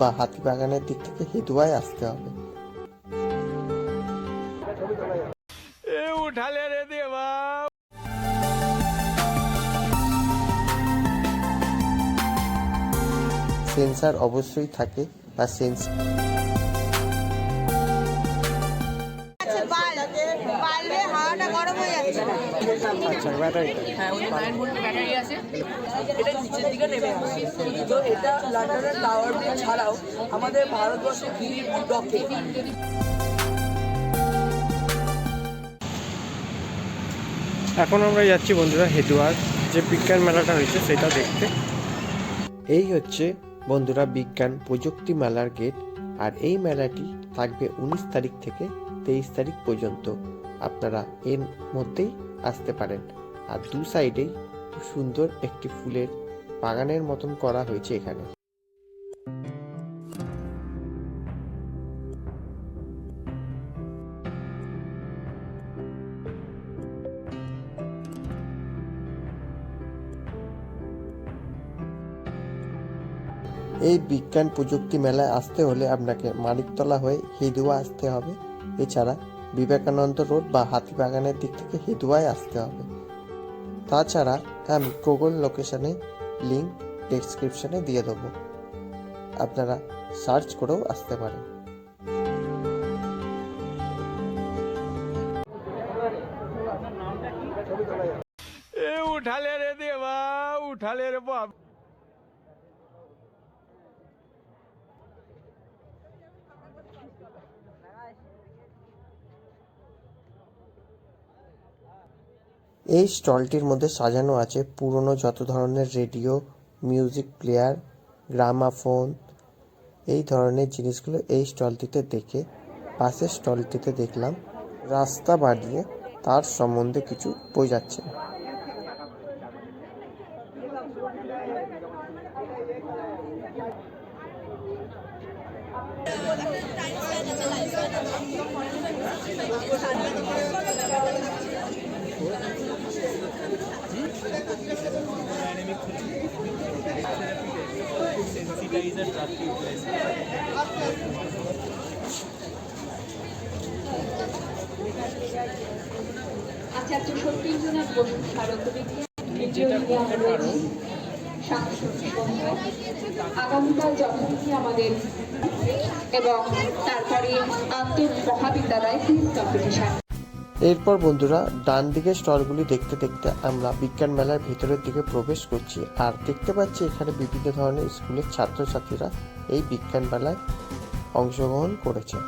বা হাতিবাগানের দিক থেকে হেদুয়ায় আসতে হবে। এ উঠালে রে দেবা। সেন্সার অবশ্যই থাকে বা সেন্স গরম হয়ে যাচ্ছে। হ্যাঁ ওই নাইন ভোল্টের ব্যাটারি আছে। এটা নিচের দিকে নেমে আসে তো এটা লন্ডনের টাওয়ার ব্রিজ ছাড়াও আমাদের ভারতবর্ষে ডকে এখন আমরা যাচ্ছি বন্ধুরা হেদুয়ার যে বিজ্ঞান মেলাটা হয়েছে সেটা দেখতে। এই হচ্ছে বন্ধুরা বিজ্ঞান প্রযুক্তি মেলার গেট আর এই মেলাটি থাকবে উনিশ তারিখ থেকে তেইশ তারিখ পর্যন্ত। আপনারা এর মধ্যেই আসতে পারেন। আর দু সাইডেই সুন্দর একটি ফুলের বাগানের মতন করা হয়েছে এখানে। এই বিজ্ঞান প্রযুক্তি মেলায় আসতে হলে আপনাকে মানিকতলা হয়ে হেদুয়া আসতে হবে। এছাড়া বিবেকানন্দ রোড বা হাতিবাগানের দিক থেকে হেদুয়ায় আসতে হবে। তাছাড়া আমি গুগল লোকেশনে লিঙ্ক ডেসক্রিপশনে দিয়ে দেবো। আপনারা সার্চ করেও আসতে পারেন। উঠালে রে দেবা, উঠালে রে বাপ এই স্টলটির মধ্যে সাজানো আছে পুরনো যত ধরনের রেডিও, মিউজিক প্লেয়ার, গ্রামাফোন, এই ধরনের জিনিসগুলো এই স্টলটিতে দেখে, পাশের স্টলটিতে দেখলাম, রাস্তা বাড়িয়ে তার সম্বন্ধে কিছু বোঝাচ্ছে তৃতীয় বিজ্ঞান রয়েছে সাংস্কৃতিক অনুষ্ঠান আগামীকাল যথারীতি আমাদের এবং তারপরে আন্তর মহাবিদ্যালয় কুইজ কম্পিটিশন এরপর বন্ধুরা ডান দিকের স্টলগুলি দেখতে দেখতে আমরা বিজ্ঞান মেলার ভিতরের দিকে প্রবেশ করছি আর দেখতে পাচ্ছি এখানে বিভিন্ন ধরনের স্কুলের ছাত্রছাত্রীরা এই বিজ্ঞান মেলায় অংশগ্রহণ করেছে।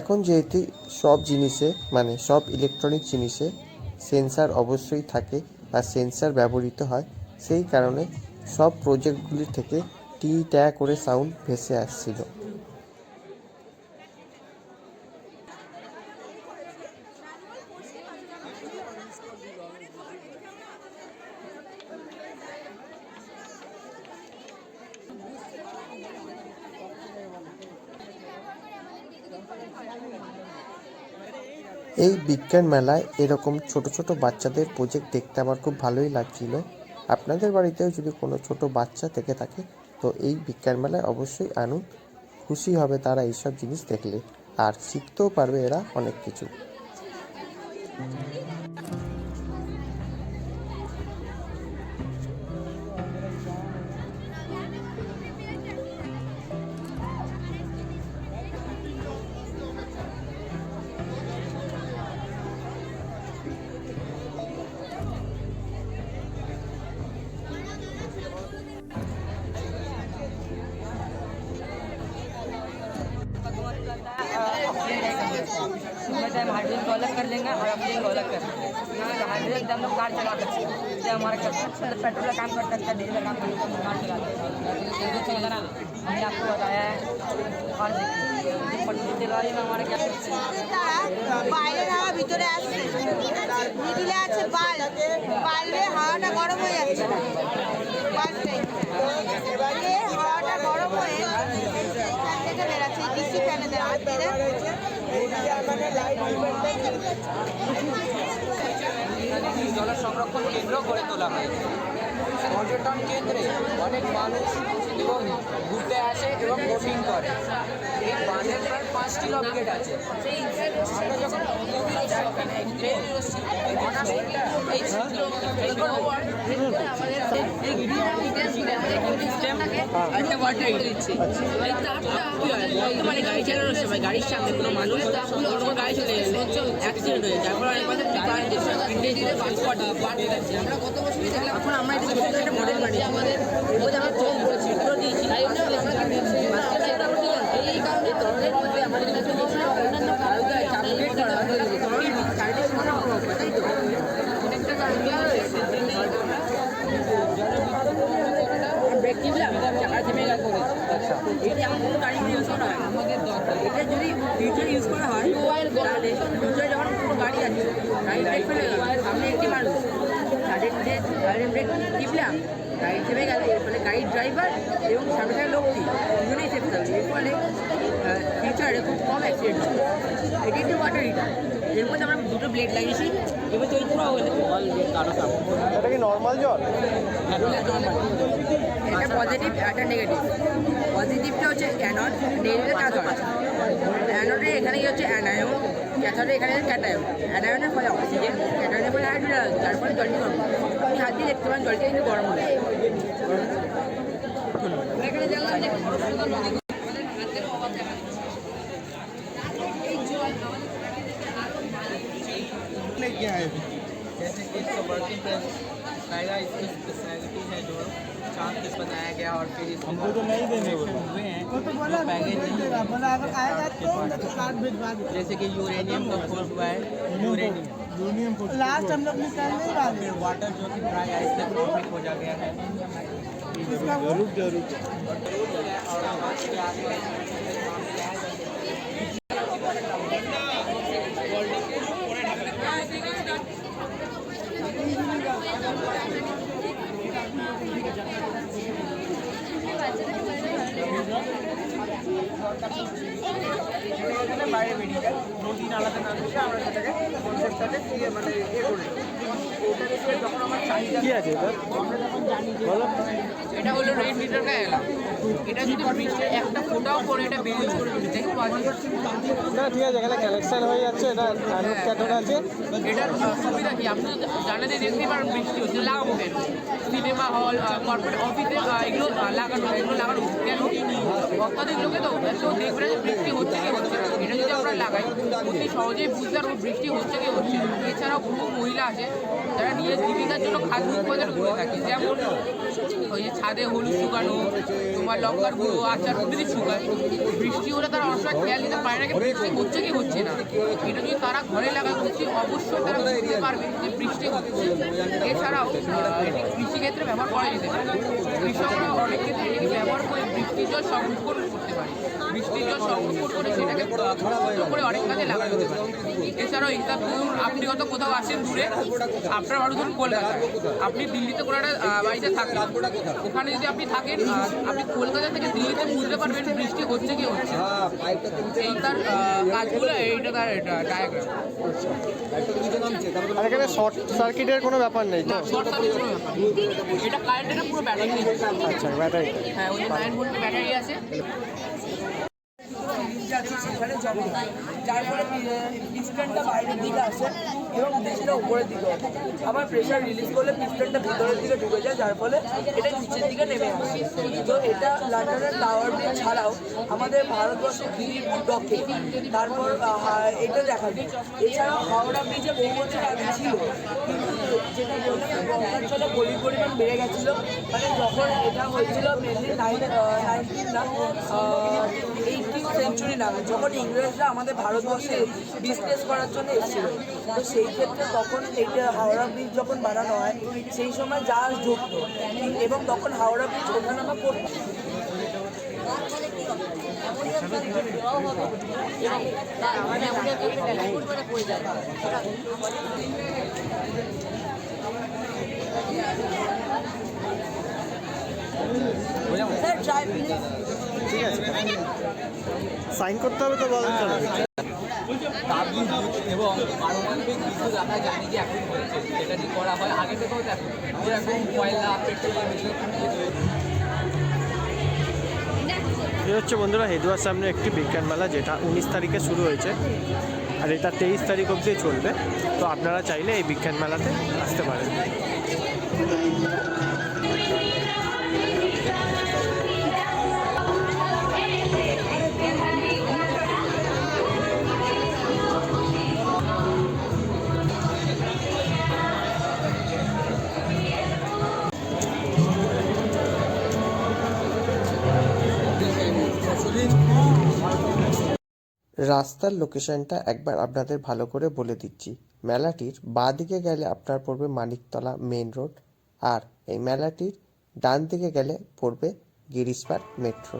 এখন যেহেতু সব জিনিসে মানে সব ইলেকট্রনিক জিনিসে সেন্সার অবশ্যই থাকে বা সেন্সার ব্যবহৃত হয়। সেই কারণে সব প্রজেক্টগুলি থেকে টি ট্যা করে সাউন্ড ভেসে আসছিল। এই বিজ্ঞান মেলায় এরকম ছোট ছোট বাচ্চাদের প্রজেক্ট দেখতে আমার খুব ভালোই লাগছিল। আপনাদের বাড়িতেও যদি কোনো ছোট বাচ্চা থেকে থাকে, তো এই বিজ্ঞান মেলায় অবশ্যই আনুন। খুশি হবে তারা এইসব জিনিস দেখলে। আর শিখতেও পারবে এরা অনেক কিছু। से हम हाइड्रोजन को अलग कर लेंगे और ऑक्सीजन को अलग कर लेंगे। यहाँ हाइड्रोजन से हम लोग कार चला सकते हैं। इससे हमारा पेट्रोल का काम कर सकता है डीजल का काम करता हैं कार चला सकते हैं। हमने आपको बताया है। और দেখি আমার বাইরে জল সংরক্ষণ কেন্দ্র গড়ে তোলা হয়েছে পর্যটন কেন্দ্রে অনেক মানুষ এবং ঘুরতে আসে এবং বোটিং করে। এই বাঁধের প্রায় পাঁচটি লক গেট আছে। আমরা যখন একটা ওয়াটার দিচ্ছে। এই তারটা কি হয় বর্তমানে গাড়ি চালানোর সময় গাড়ির সামনে কোনো মানুষ কোনো গাড়ি চলে গেলে অ্যাক্সিডেন্ট হয়ে যায়। যার ফলে অনেক মানুষ এখন আমরা এটা একটা মডেল বানিয়েছি। আমাদের আমরা চোখ ছিদ্র দিয়েছি তাই জন্য আমরা দিয়েছি মাঝখানে একটা রুটি আছে এই কারণে তরলের মধ্যে আমাদের কাছে অন্যান্য কারণে চাপ ক্রিয়েট করা হয় চারিদিকে কোনো প্রভাব পড়ে, তাই তো অনেকটা কারণ ব্রেক টিপলাম চাকা থেমে গেল এটা এমন কোনো গাড়ি ইউজ করা হয় আমাদের দরকার এটা যদি ফিউচার ইউজ করা হয় তাহলে ফিউচারে যখন কোনো গাড়ি আছে গাড়ি ব্রেক ফেলে সামনে একটি মানুষ গাড়ির গাড়ির ব্রেক টিপলাম গাড়ি থেমে গেল এর ফলে গাড়ির ড্রাইভার এবং সামনে থাকা লোকটি দুজনেই সেফ থাকবে এর ফলে ফিউচারে খুব কম অ্যাক্সিডেন্ট হবে এটি একটি ওয়াটার হিটার এর মধ্যে আমরা দুটো ব্লেড লাগিয়েছি এবার তৈরি করা হলে কারও এটা কি নর্মাল জল এটা পজিটিভ একটা নেগেটিভ পজিটিভটা হচ্ছে অ্যানড নেগেটিভ ক্যাথড অ্যানডে এখানে কি হচ্ছে অ্যানায়ন ক্যাথরে এখানে ক্যাটায়ন অ্যানায়নের ফলে অক্সিজেন ক্যাটায়নের ফলে হাইড্রোজেন ফলে জলটি গরম। আপনি হাত দিয়ে দেখতে পান, জলটি কিন্তু গরম হয়ে যায়। इसका वर्किंग रहेगा इसकी स्पेशलिटी है जो चाँद पे बनाया गया और फिर हमको तो नहीं देंगे हुए हैं। जो पैकेज नहीं बोला अगर आएगा तो कार्ड भिजवा जैसे कि यूरेनियम का फोर्स हुआ है यूरेनियम लास्ट हम लोग निकाल नहीं रहा फिर वाटर जो कि ड्राई आइस तक हो जा गया है। ज़रूर ज़रूर। और কি আছে বলো। এটা হলো রেড মিটারটা এলাম। এটা যদি বৃষ্টির একটা ফোটাও করে এটা বেরিয়ে করে দেখতে পাচ্ছি না ঠিক আছে এখানে কালেকশন হয়ে যাচ্ছে এটা অ্যানোড ক্যাথোড আছে। এটার সুবিধা কি? আপনি জানাতে দেখতেই পারেন বৃষ্টি হচ্ছে লাগাবো কেন? সিনেমা হল কর্পোরেট অফিসে এগুলো লাগানো এগুলো লাগানো কেন? ভক্তাদের লোকে তো কেউ দেখবে যে বৃষ্টি হচ্ছে কি হচ্ছে না। এটা যদি আমরা লাগাই অতি সহজেই বুঝতে পারব বৃষ্টি হচ্ছে কি হচ্ছে এছাড়াও বহু মহিলা আছে যারা নিজের জীবিকার জন্য খাদ্য উৎপাদন করে থাকে। যেমন ওই যে ছাদে হলুদ শুকানো, তোমার লঙ্কার গুঁড়ো, আচার প্রভৃতি শুকায়। বৃষ্টি হলে তারা অনেক খেয়াল দিতে পারে না বৃষ্টি হচ্ছে কি হচ্ছে না। এটা যদি তারা ঘরে লাগায় অতি অবশ্যই তারা বুঝতে পারবে যে বৃষ্টি হচ্ছে। এছাড়াও এটি কৃষিক্ষেত্রে ব্যবহার করা যেতে পারে। কৃষকরা অনেক ক্ষেত্রে এটি ব্যবহার করে বৃষ্টির জল সংরক্ষণ করতে পারে। বৃষ্টির জল সংরক্ষণ করে সেটাকে করে অনেক কাজে লাগানো যেতে পারে। এছাড়াও এটা ধরুন আপনি হয়তো কোথাও আসেন দূরে আপনার বাড়ি ধরুন কলকাতা। আপনি দিল্লিতে কোনো একটা বাড়িতে থাকেন। ওখানে যদি আপনি থাকেন আপনি কলকাতা থেকে দিল্লিতে বুঝতে পারবেন বৃষ্টি হচ্ছে কি হচ্ছে। এই তার কাজগুলো এইটা তার ডায়াগ্রাম আর এখানে শর্ট সার্কিটের কোনো ব্যাপার নেই তো? শর্ট সার্কিট কোনো ব্যাপার এটা কারেন্টের পুরো ব্যাটারি আচ্ছা ব্যাটারি হ্যাঁ ওই নাইন ভোল্টের ব্যাটারি আছে। সেখানে জমা। যার ফলে পিস্টনটা বাইরের দিকে আসে এবং ব্রিজটা উপরের দিকে ওঠে আবার প্রেশার রিলিজ করলে পিস্টনটা ভিতরের দিকে ঢুকে যায়, যার ফলে এটা নিচের দিকে নেমে আসে। তো এটা লন্ডনের টাওয়ার ব্রিজ ছাড়াও আমাদের ভারতবর্ষে গিরিপুর ডকে তারপর এটা দেখা যায়। এছাড়াও হাওড়া ব্রিজে বহু বছর আগে ছিল। যেটা বললাম পরিমাণ বেড়ে গেছিল। মানে যখন এটা হয়েছিল মেনলি নাইন নাইনটিন না এইটিন সেঞ্চুরি নামে যখন ইংরেজরা আমাদের ভারতবর্ষে বিজনেস করার জন্য এসেছিল তো সেই ক্ষেত্রে তখন এইটা হাওড়া ব্রিজ যখন বানানো হয় সেই সময় জাহাজ ঢুকত এবং তখন হাওড়া ব্রিজ ওঠানামা করত পড়ত ট্রাই ঠিক আছে। সাইন করতে হবে তো বলেন চলো। এবং পারমাণবিক বিদ্যুৎ আমরা জানি যে এখন হচ্ছে এটা নিয়ে করা হয় আগে থেকেও দেখো যেরকম কয়লা পেট্রোলিয়াম এগুলো এই হচ্ছে বন্ধুরা হেদুয়ার সামনে একটি বিজ্ঞান মেলা যেটা উনিশ তারিখে শুরু হয়েছে আর এটা তেইশ তারিখ অবধি চলবে। তো আপনারা চাইলে এই বিজ্ঞান মেলাতে আসতে পারেন। রাস্তার লোকেশনটা একবার আপনাদের ভালো করে বলে দিচ্ছি। মেলাটির বাঁ দিকে গেলে আপনার পড়বে মানিকতলা মেন রোড আর এই মেলাটির ডান দিকে গেলে পড়বে গিরিশপার মেট্রো।